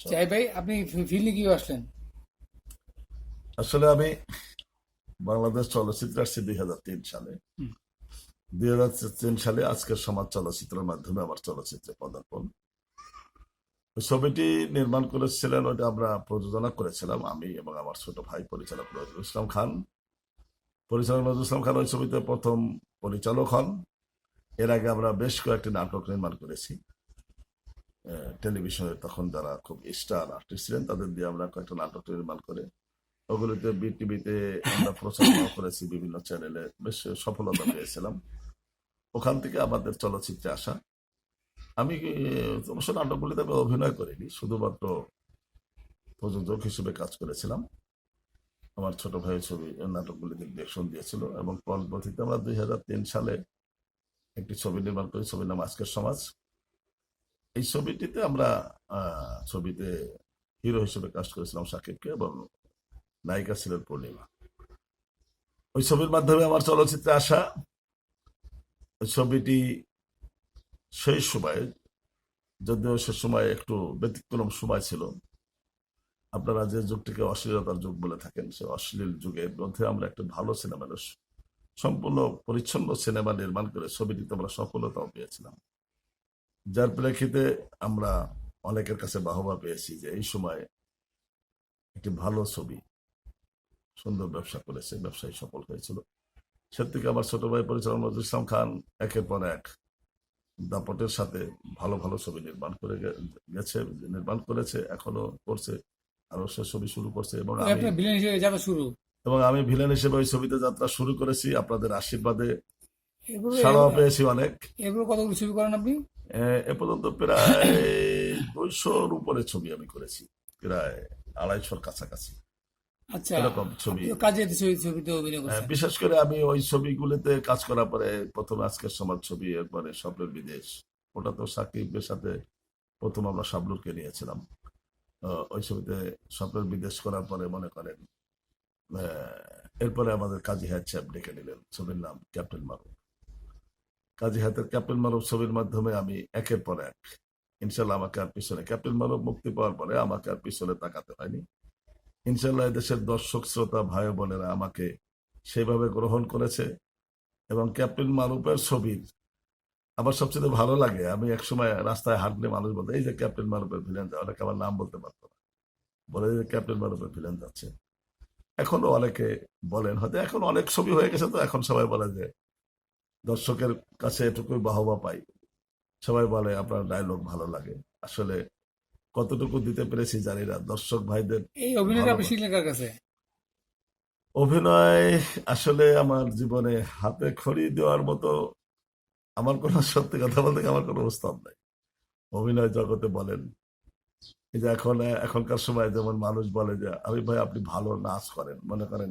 চাই ভাই আপনি ফিল্ডে কি আসলেন? আসলে আমি বাংলাদেশ চলচ্চিত্র আসছি দুই হাজার তিন সালে। দুই হাজার তিন সালে আজকের সমাজ চলচ্চিত্রের মাধ্যমে আমার চলচ্চিত্রে পদার্পণ। ছবিটি নির্মাণ করেছিলেন ওটা আমরা প্রযোজনা করেছিলাম আমি এবং আমার ছোট ভাই পরিচালক নজরুল ইসলাম খান। পরিচালক নজরুল ইসলাম খান ওই ছবিতে প্রথম পরিচালক হন। এর আগে আমরা বেশ কয়েকটি নাটক নির্মাণ করেছি। টেলিভিশনে তখন যারা খুব স্টার আর্টিস্ট ছিলেন, তাদের দিয়ে আমরা কয়েকটা নাটক নির্মাণ করে। ওগুলোতে বিটিভিতে আমরা প্রচারণা করেছি বিভিন্ন চ্যানেলে বেশ সফলতা পেয়েছিলাম। ওখান থেকে আমাদের চলচ্চিত্রে আসা। আমি অবশ্য নাটকগুলিতে আমি অভিনয় করিনি, শুধুমাত্র প্রযোজক হিসেবে কাজ করেছিলাম। আমার ছোট ভাইয়ের ছবি নাটকগুলিতে ডিরেকশন দিয়েছিল এবং পরবর্তীতে আমরা দুই হাজার তিন সালে একটি ছবি নির্মাণ করি, ছবির নাম আজকের সমাজ। এই ছবিটিতে আমরা ছবিতে হিরো হিসেবে কাজ করেছিলাম সাকিবকে এবং নায়িকা ছিলেন পূর্ণিমা। ওই ছবির মাধ্যমে আমার চলচ্চিত্রে আসা, ওই ছবিটি সেই সময়ে, যদিও সে সময় একটু ব্যতিক্রম সময় ছিল, আপনারা যে যুগটিকে অশ্লীলতার যুগ বলে থাকেন, সে অশ্লীল যুগের মধ্যে আমরা একটা ভালো সিনেমা সম্পূর্ণ পরিচ্ছন্ন সিনেমা নির্মাণ করে ছবিটিতে আমরা সফলতাও পেয়েছিলাম। যার প্রেক্ষিতে আমরা অনেকের কাছে বাহবা পেয়েছি যে এই সময় একটি ভালো ছবি সুন্দর ব্যবসা করেছে ব্যবসায়ী সফল হয়েছিল। সে থেকে আমার ছোট ভাই পরিচালক নজরুল ইসলাম খান একের পর এক দাপটের সাথে ভালো ভালো ছবি নির্মাণ করে গেছে নির্মাণ করেছে এখনও করছে আরও সে ছবি শুরু করছে এবং আমি ভিলেন হিসেবে যাত্রা শুরু। এবং আমি ভিলেন হিসেবে ওই ছবিতে যাত্রা শুরু করেছি। আপনাদের আশীর্বাদে সাড়াও পেয়েছি অনেক। এগুলো কতগুলো ছবি করেন আপনি? এ- পর্যন্ত প্রায় দুইশোর উপরে ছবি আমি করেছি। প্রায় আড়াইশোর কাছাকাছি। আচ্ছা এরকম ছবি। কাজে ছবিতে অভিনয় হ্যাঁ, করছেন। বিশেষ করে আমি ওই ছবিগুলিতে কাজ করার পরে প্রথম আজকের সমাজ ছবি এরপরে স্বপ্নের বিদেশ। ওটা তো সাকিবের সাথে প্রথম আমরা শাবলুরকে নিয়েছিলাম। ওই ছবিতে স্বপ্নের বিদেশ করার পরে মনে করেন এরপরে আমাদের কাজী হায়াত সাহেব ডেকে নিলেন। ছবির নাম ক্যাপ্টেন মারুফ। কাজী হায়াতের ক্যাপ্টেন মারুফ ছবির মাধ্যমে আমি একের পর এক ইনশাল্লাহ আমাকে আর পিছনে ক্যাপ্টেন মারুফ মুক্তি পাওয়ার পরে আমাকে আর পিছনে তাকাতে হয়নি। ইনশাল্লাহ দেশের দর্শক, শ্রোতা, ভাই বোনেরা আমাকে সেইভাবে গ্রহণ করেছে এবং ক্যাপ্টেন মারুফের ছবির আমার সবচেয়ে ভালো লাগে। আমি একসময় রাস্তায় হাঁটলে মানুষ বলতে, এই যে ক্যাপ্টেন মারুফের ভিলেন যা। অনেকে আমার নাম বলতে পারতো না। বলে যে ক্যাপ্টেন মারুফের ভিলেন যাচ্ছে। এখনও অনেকে বলেন, হয়তো এখন অনেক ছবি হয়ে গেছে তো, এখন সবাই বলে যে দর্শকের কাছে এটুকুই বাহবা পাই। সবাই বলে আপনার ডায়লগ ভালো লাগে। আসলে কতটুকু দিতে পেরেছি জানি না। দর্শক ভাইদের এই অভিনয়টা আপনি শিখলেন কাছে? অভিনয় আসলে আমার জীবনে হাতে খড়ি দেওয়ার মতো আমার কোনো সত্যি কথা বলতে আমার কোনো উস্তাদ নাই। অভিনয় জগতে বলেন। এই যে এখন এখনকার সময় যেমন মানুষ বলে যে আমি ভাই আপনি ভালো নাচ করেন। মনে করেন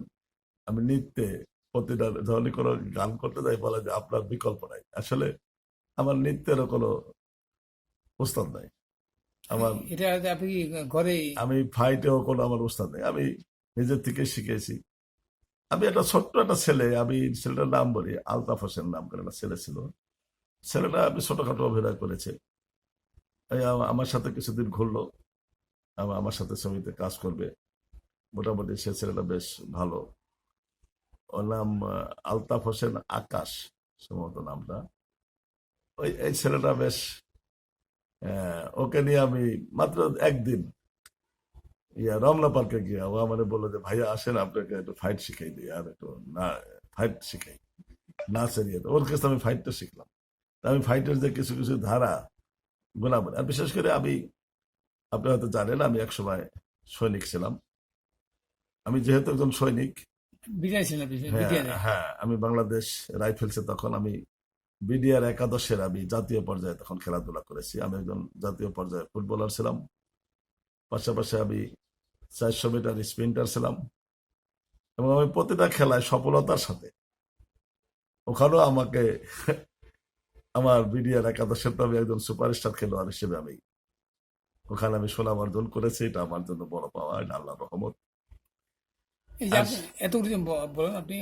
আমি নৃত্যে প্রতিটা যখনই কোনো গান করতে যাই বলে যে আপনার বিকল্প নাই। আসলে আমার নৃত্যেরও কোনো উস্তাদ নাই। আমার এটা আপনি ঘরে আমি ফাইটেও কোনো আমার উস্তাদ নেই। আমি নিজের থেকে শিখেছি। আমি একটা ছোট্ট একটা ছেলে আমি ছেলেটার নাম বলি আলতাফ হোসেন নাম করে একটা ছেলে ছিল। ছেলেটা আমি ছোটখাটো অভিনয় করেছে। আমার সাথে কিছুদিন ঘুরলো। আমার সাথে ছবিতে কাজ করবে। মোটামুটি সে ছেলেটা বেশ ভালো। ওর নাম আলতাফ হোসেন আকাশ সম্ভবত নামটা। ওই, এই ছেলেটা বেশ ওকে নিয়ে আমি মাত্র একদিন ইয়া রমনা পার্কে গিয়ে, ও আমারে বলল যে, ভাইয়া, আসেন, আপনাকে একটু ফাইট শিখাই দিই, আর একটু না ফাইট শিখাই নাচের ইয়েতে ওর কাছে আমি ফাইটটা শিখলাম। আমি ফাইটের যে কিছু কিছু ধারা গোলাম আর বিশেষ করে আমি, আপনি হয়তো জানেন, আমি এক সময় সৈনিক ছিলাম। আমি যেহেতু একজন সৈনিক হ্যাঁ হ্যাঁ আমি বাংলাদেশ রাইফেলসে তখন আমি বিডিআর একাদশের আমি জাতীয় পর্যায়ে তখন খেলাধুলা করেছি। আমি একজন জাতীয় পর্যায়ে ফুটবলার ছিলাম। পাশাপাশি আমি চারশো মিটার স্প্রিন্টার ছিলাম এবং আমি প্রতিটা খেলায় সফলতার সাথে ওখানেও আমাকে আমার বিডিআর একাদশের তো আমি একজন সুপারস্টার খেলোয়াড় হিসেবে আমি ওখানে আমি সুনাম অর্জন করেছি। এটা আমার জন্য বড় পাওয়া এটা আল্লাহ রহমত। বলেন আপনি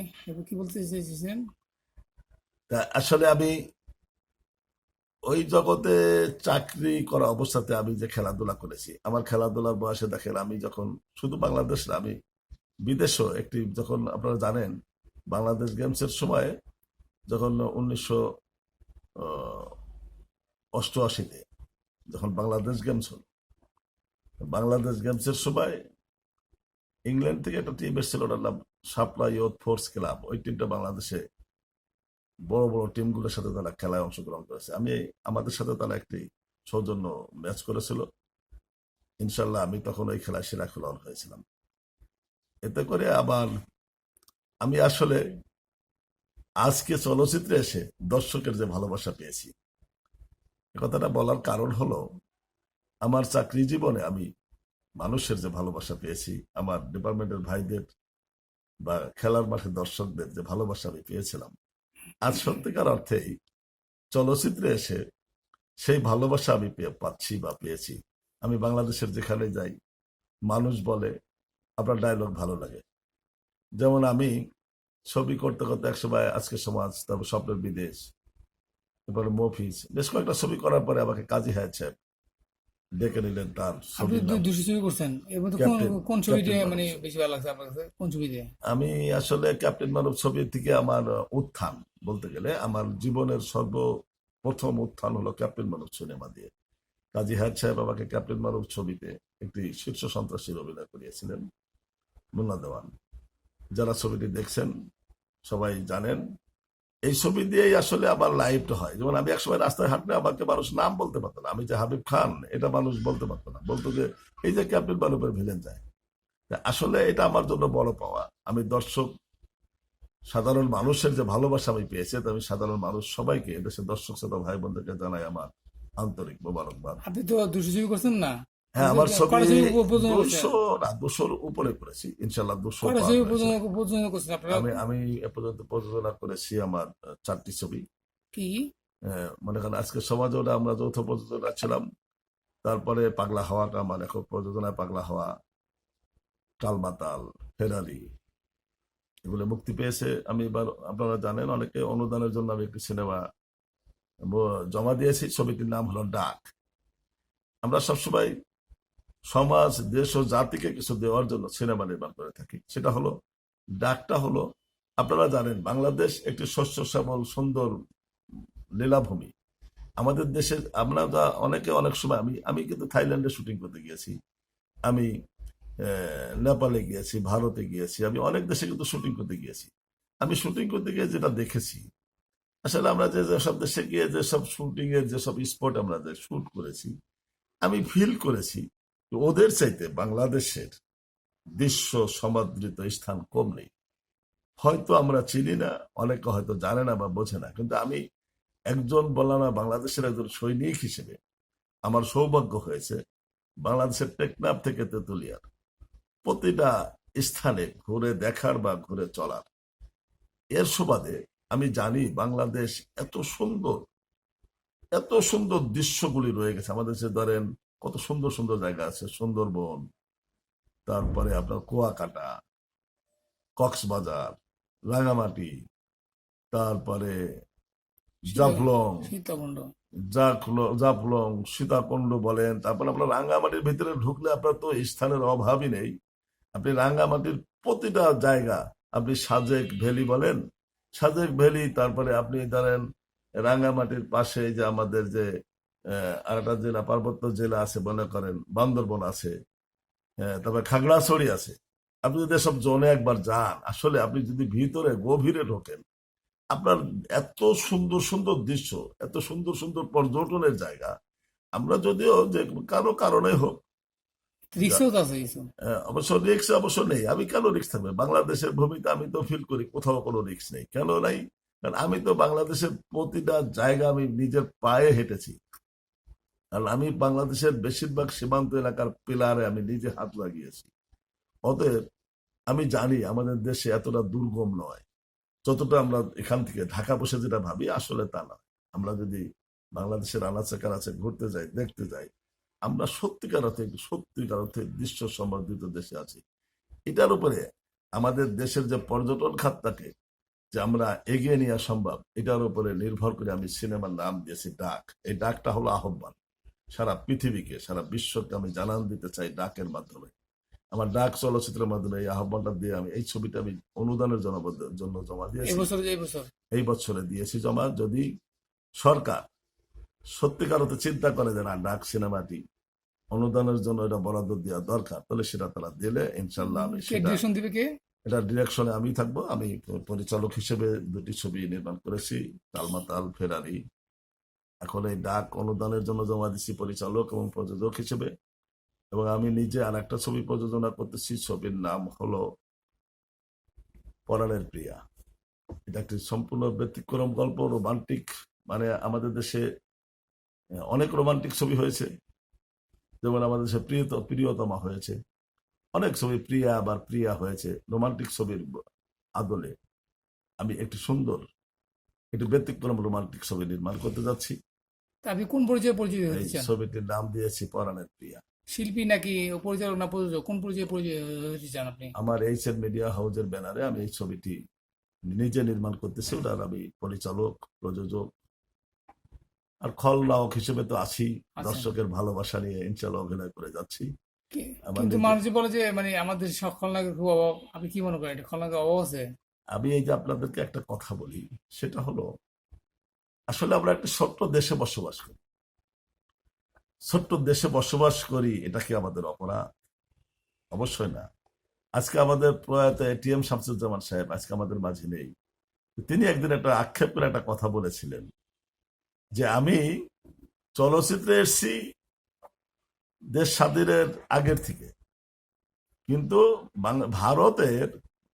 কি বলতে চেয়েছিলেন আসলে আমি ওই জগতে চাকরি করা অবস্থাতে আমি যে খেলাধুলা করেছি আমার খেলাধুলার বয়সে দেখেন আমি যখন শুধু বাংলাদেশ না আমি বিদেশেও একটি যখন আপনারা জানেন বাংলাদেশ গেমসের সময় যখন উনিশশো অষ্টআশিতে যখন বাংলাদেশ গেমস হল বাংলাদেশ গেমসের সময় ইংল্যান্ড থেকে একটা টিম এসেছিল, ওটার নাম সাপ্লাই ইয়ুথ ফোর্স ক্লাব ওই টিমটা বাংলাদেশে বড় বড় টিমগুলোর সাথে তারা খেলায় অংশগ্রহণ করেছে। আমি আমাদের সাথে তারা একটি সৌজন্য ম্যাচ করেছিল। ইনশাল্লাহ আমি তখন ওই খেলায় সেরা খেলোয়াড় হয়েছিলাম। এতে করে আবার আমি আসলে আজকে চলচ্চিত্রে এসে দর্শকের যে ভালোবাসা পেয়েছি। কথাটা বলার কারণ হলো, আমার চাকরি জীবনে আমি মানুষের যে ভালোবাসা পেয়েছি, আমার ডিপার্টমেন্টের ভাইদের বা খেলার মাঠে দর্শকদের যে ভালোবাসা আমি পেয়েছিলাম, আজ সত্যিকার অর্থেই চলচ্চিত্রে এসে সেই ভালোবাসা আমি পাচ্ছি বা পেয়েছি। আমি বাংলাদেশের যেখানে যাই, মানুষ বলে আপনার ডায়লগ ভালো লাগে। যেমন আমি ছবি করতে করতে একসময় আজকে সমাজ, তারপর স্বপ্নের বিদেশ, এরপরে মফিজ, বেশ কয়েকটা ছবি করার পরে আমাকে কাজী হায়াত সাহেব ডেকে নিলেন তার আপনি ছবি করছেন। কোন মানে বেশি ভালো লাগছে আপনার কাছে? কোন ছবিতে? আমি আসলে ক্যাপ্টেন মানব ছবি থেকে আমার উত্থান বলতে গেলে আমার জীবনের সর্বপ্রথম উত্থান হলো ক্যাপ্টেন মানব সিনেমা দিয়ে। কাজী হায়াত সাহেব আমাকে ক্যাপ্টেন মানব ছবিতে একটি শীর্ষ সন্ত্রাসীর অভিনয় করিয়েছিলেন মুন্না দেওয়ান। যারা ছবিটি দেখছেন সবাই জানেন এই ছবি দিয়েই আসলে আমার লাইফটা হয়। যেমন আমি একসময় রাস্তায় হাঁটলে আমাকে মানুষ নাম বলতে পারতো না। আমি যে হাবিব খান, এটা মানুষ বলতে পারতো না। বলতো যে, এই যে ক্যাপ্টেন মানবের ভিলেন যায়। আসলে এটা আমার জন্য বড় পাওয়া। আমি দর্শক, সাধারণ মানুষের যে ভালোবাসা আমি পেয়েছি আমি সাধারণ মানুষ সবাইকে দেশের দর্শক শ্রোতা ভাই বোনদেরকে জানাই আমার আন্তরিক মোবারকবাদ। আপনি তো ছবি করছেন না? হ্যাঁ আমার ছবি? দুশো না দুশোর উপরে করেছি ইনশাল্লাহ দুশো আমি আমি এ পর্যন্ত প্রযোজনা করেছি আমার চারটি ছবি। কি? মনে করেন আজকে সমাজে ওটা আমরা যৌথ প্রযোজনা ছিলাম তারপরে পাগলা হাওয়াটা আমার একক প্রযোজনায় পাগলা হাওয়া টালমাতাল ফেরারি এগুলো মুক্তি পেয়েছে। আমি এবার আপনারা জানেন অনেকে অনুদানের জন্য আমি একটি সিনেমা জমা দিয়েছি ছবিটির নাম হলো ডাক। আমরা সবসময় সমাজ, দেশ ও জাতিকে কিছু দেওয়ার জন্য সিনেমা নির্মাণ করে থাকি। সেটা হলো, ডাকটা হলো, আপনারা জানেন, বাংলাদেশ একটি শস্য শ্যামল সুন্দর লীলাভূমি। আমাদের দেশে আমরা যা অনেকে অনেক সময়, আমি আমি কিন্তু থাইল্যান্ডে শুটিং করতে গিয়েছি। আমি নেপালে গিয়েছি, ভারতে গিয়েছি, আমি অনেক দেশে কিন্তু শুটিং করতে গিয়েছি। আমি শুটিং করতে গিয়ে যেটা দেখেছি, আসলে আমরা যে যেসব দেশে গিয়ে যেসব শুটিং এর যেসব স্পট আমরা যে শুট করেছি, আমি ফিল করেছি ওদের চাইতে বাংলাদেশের দৃশ্য সমাদৃত স্থান কম নেই। হয়তো আমরা চিনি না, অনেকে হয়তো জানে না বা বোঝে না, কিন্তু আমি একজন বলা না বাংলাদেশের একজন সৈনিক হিসেবে আমার সৌভাগ্য হয়েছে বাংলাদেশের টেকনাফ থেকে তেতুলিয়ার প্রতিটা স্থানে ঘুরে দেখার বা ঘুরে চলার। এর সুবাদে আমি জানি বাংলাদেশ এত সুন্দর এত সুন্দর দৃশ্যগুলি রয়ে গেছে। আমাদের দেশে ধরেন কত সুন্দর সুন্দর জায়গা আছে সুন্দরবন তারপরে আপনার কুয়াকাটা কক্সবাজার রাঙামাটি তারপরে জাফলং সীতাকুণ্ড জাফলং জাফলং সীতাকুণ্ড বলেন তারপর আপনার রাঙ্গামাটির ভিতরে ঢুকলে আপনার তো স্থানের অভাবই নেই। আপনি রাঙ্গামাটির প্রতিটা জায়গা আপনি সাজেক ভ্যালি বলেন সাজেক ভ্যালি তারপরে আপনি ধরেন রাঙ্গামাটির পাশে যে আমাদের যে আরেকটা জেলা পার্বত্য জেলা আছে মনে করেন বান্দরবন আছে তারপরে খাগড়াছড়ি আছে। আপনি যদি সব জোনে একবার যান আসলে আপনি যদি ভিতরে গভীরে ঢোকেন আপনার এত সুন্দর সুন্দর দৃশ্য এত সুন্দর সুন্দর পর্যটনের জায়গা আমরা যদিও যে কারও কারণে হোক আহ, অবশ্য রিক্স অবশ্য নেই। আমি কেন রিক্স থাকবে? বাংলাদেশের ভূমিতে আমি তো ফিল করি কোথাও কোনো রিক্স নেই। কেন নাই? কারণ আমি তো বাংলাদেশের প্রতিটা জায়গা আমি নিজের পায়ে হেঁটেছি। কারণ আমি বাংলাদেশের বেশিরভাগ সীমান্ত এলাকার পিলারে আমি নিজে হাত লাগিয়েছি। অতএব আমি জানি আমাদের দেশে এতটা দুর্গম নয়। যতটা আমরা এখান থেকে ঢাকা বসে যেটা ভাবি আসলে তা না আমরা যদি বাংলাদেশের আনাচে কানাচে ঘুরতে যাই, দেখতে যাই, আমরা সত্যিকার অর্থে সত্যিকার অর্থে দৃশ্য সমৃদ্ধ দেশে আছি। এটার উপরে আমাদের দেশের যে পর্যটন খাতটাকে যে আমরা এগিয়ে নেওয়া সম্ভব, এটার উপরে নির্ভর করে আমি সিনেমার নাম দিয়েছি ডাক। এই ডাকটা হলো আহ্বান। সারা পৃথিবীকে সারা বিশ্বকে আমি জানান দিতে চাই ডাকের মাধ্যমে। আমার ডাক চলচ্চিত্রের মাধ্যমে এই আহ্বানটা দিয়ে আমি এই ছবিটা আমি অনুদানের জন্য জমা দিয়েছি। এই বছরে দিয়েছি জমা। যদি সরকার সত্যিকার হতে চিন্তা করে যে না ডাক সিনেমাটি অনুদানের জন্য এটা বরাদ্দ দেওয়া দরকার তাহলে সেটা তারা দিলে ইনশাল্লাহ আমি এটা ডিরেকশনে আমি থাকব। আমি পরিচালক হিসেবে দুটি ছবি নির্মাণ করেছি তালমাতাল ফেরারি। এখন এই ডাক অনুদানের জন্য জমা দিচ্ছি পরিচালক এবং প্রযোজক হিসেবে। এবং আমি নিজে আর একটা ছবি প্রযোজনা করতেছি, ছবির নাম হলো পরাণের প্রিয়া। এটা একটি সম্পূর্ণ ব্যতিক্রম গল্প, রোমান্টিক মানে আমাদের দেশে অনেক রোমান্টিক ছবি হয়েছে। যেমন আমাদের দেশে প্রিয়ত, প্রিয়তমা হয়েছে। অনেক ছবি প্রিয়া আবার প্রিয়া হয়েছে, রোমান্টিক ছবির আদলে। আমি একটি সুন্দর, একটি ব্যতিক্রম রোমান্টিক ছবি নির্মাণ করতে যাচ্ছি। তা আপনি কোন পরিচয়ে পরিচিত এই হতে চান? ছবিটির নাম দিয়েছি পরাণের প্রিয়া। শিল্পী নাকি পরিচালক না প্রযোজক? কোন পরিচয়ে পরিচয় হতে চান আপনি? আমার এইচ এন মিডিয়া হাউসের ব্যানারে আমি এই ছবিটি নিজে নির্মাণ করতেছি ওটার আমি পরিচালক প্রযোজক আর খলনায়ক হিসেবে তো আছি আচ্ছা। দর্শকের ভালোবাসা নিয়ে ইনশাল্লাহ অভিনয় করে যাচ্ছি। কিন্তু মানুষ বলে যে মানে আমাদের সব খলনায়কের খুব অভাব আপনি কি মনে করেন? খলনায়কের অভাব আছে? আমি এই যে আপনাদেরকে একটা কথা বলি সেটা হলো আসলে আমরা একটা ছোট্ট দেশে বসবাস করি। ছোট্ট দেশে বসবাস করি, এটা কি আমাদের অপরাধ? অবশ্যই না। আজকে আমাদের প্রয়াত এটিএম শামসুজ্জামান সাহেব আজকে আমাদের মাঝে নেই। তিনি একদিন একটা আক্ষেপ করে একটা কথা বলেছিলেন যে, আমি চলচ্চিত্রে এসছি দেশ স্বাধীনের আগের থেকে, কিন্তু ভারতের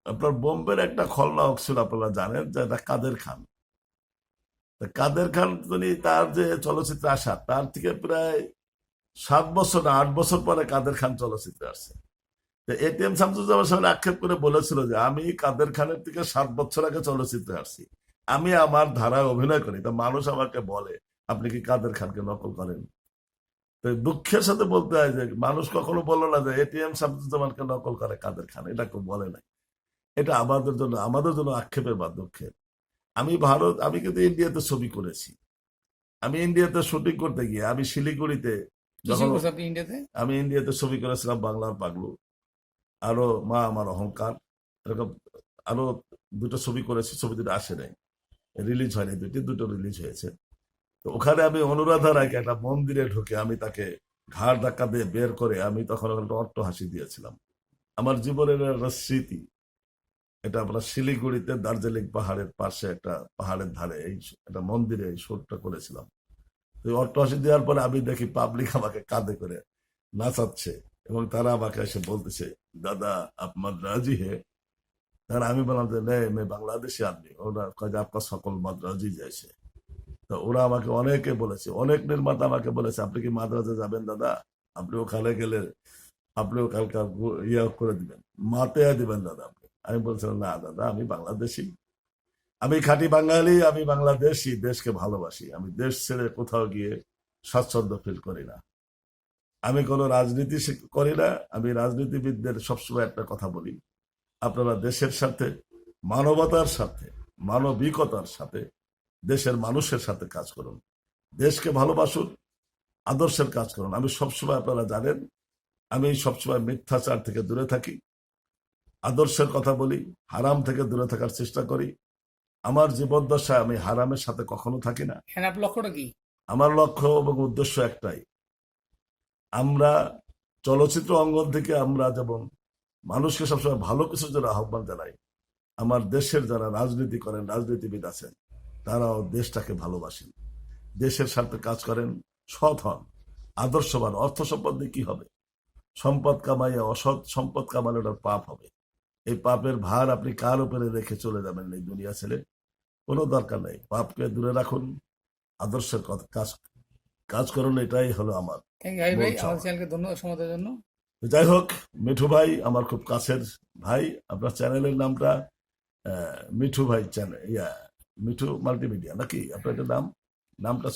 আপনার বোম্বের একটা খলনায়ক ছিল, আপনারা জানেন যে, এটা কাদের খান? কাদের খান তিনি তার যে চলচ্চিত্রে আসা, তার থেকে প্রায় সাত বছর না, আট বছর পরে কাদের খান চলচ্চিত্রে আসছে এটিএম শামসুজ্জামান আক্ষেপ করে বলেছিল যে, আমি কাদের খানের থেকে সাত বছর আগে চলচ্চিত্রে আসছি। আমি আমার ধারায় অভিনয় করি, তো মানুষ আমাকে বলে, আপনি কি কাদের খানকে নকল করেন? তো দুঃখের সাথে বলতে হয় যে, মানুষ কখনো বলল না যে এটিএম শামসুজ্জামানকে নকল করে কাদের খান, এটা কেউ বলে নাই। এটা আমাদের জন্য আমাদের জন্য আক্ষেপের বা দুঃখের। আমি ভারত আমি কিন্তু ইন্ডিয়াতে ছবি করেছি। আমি ইন্ডিয়াতে শুটিং করতে গিয়ে আমি শিলিগুড়িতে যখন আমি ইন্ডিয়াতে ছবি করেছিলাম বাংলার পাগলু। আরও মা আমার অহংকার। এরকম আরও দুটো ছবি করেছি ছবি দুটো আসে নাই। রিলিজ হয়নি দুটি দুটো রিলিজ হয়েছে। তো ওখানে আমি অনুরাধা রায়কে একটা মন্দিরে ঢুকে আমি তাকে ঘাড় ধাক্কা দিয়ে বের করে আমি তখন একটা অট্ট হাসি দিয়েছিলাম। আমার জীবনের একটা স্মৃতি। এটা আমরা শিলিগুড়িতে দার্জিলিং পাহাড়ের পাশে একটা পাহাড়ের ধারে, এই একটা মন্দিরে এই শোটটা করেছিলাম। তো দেওয়ার পরে আমি দেখি পাবলিক আমাকে কাঁধে করে নাচাচ্ছে এবং তারা আমাকে এসে বলতেছে, দাদা, আপনার রাজি হে? তাহলে আমি বললাম যে নেই আমি বাংলাদেশে আদমি। ওরা যে, আপনার সকল মাদ্রাজি যাইছে। তো ওরা আমাকে অনেকে বলেছে, অনেক নির্মাতা আমাকে বলেছে, আপনি কি মাদ্রাজে যাবেন দাদা? আপনি ওখানে গেলে, আপনি কালকে ইয়ে করে দিবেন মাতে দিবেন দাদা। আপনি আমি বলছিলাম, না দাদা আমি বাংলাদেশি। আমি খাঁটি বাঙালি, আমি বাংলাদেশি, দেশকে ভালোবাসি। আমি দেশ ছেড়ে কোথাও গিয়ে স্বাচ্ছন্দ্য ফিল করি না। আমি কোনো রাজনীতি করি না। আমি রাজনীতিবিদদের সবসময় একটা কথা বলি। আপনারা দেশের সাথে, মানবতার সাথে, মানবিকতার সাথে, দেশের মানুষের সাথে কাজ করুন। দেশকে ভালোবাসুন, আদর্শের কাজ করুন। আমি সবসময় আপনারা জানেন, আমি সবসময় মিথ্যাচার থেকে দূরে থাকি। আদর্শের কথা বলি হারাম থেকে দূরে থাকার চেষ্টা করি। আমার জীবন দশায় আমি হারামের সাথে কখনো থাকি না। হ্যাঁ লক্ষ্যটা কি? আমার লক্ষ্য এবং উদ্দেশ্য একটাই। আমরা চলচ্চিত্র অঙ্গন থেকে আমরা যেমন মানুষকে সবসময় ভালো কিছুর জন্য আহ্বান জানাই আমার দেশের যারা রাজনীতি করেন রাজনীতিবিদ আছেন তারাও দেশটাকে ভালোবাসেন। দেশের স্বার্থে কাজ করেন সৎ হন আদর্শবান অর্থ সম্পদ দিয়ে কি হবে? সম্পদ কামাইয়া অসৎ সম্পদ কামালে ওটার পাপ হবে। এই পাপের ভার আপনি কার উপরে রেখে চলে যাবেন এই দুনিয়া ছেড়ে কোনো দরকার নেই। পাপকে দূরে রাখুন আদর্শের কথা কাজ কাজ করুন এটাই হলো আমার যাই হোক মিঠু ভাই আমার খুব কাছের ভাই। আপনার চ্যানেলের নামটা মিঠু ভাই চ্যানেল ইয়া মিঠু মাল্টিমিডিয়া নাকি? আপনার নাম? নামটা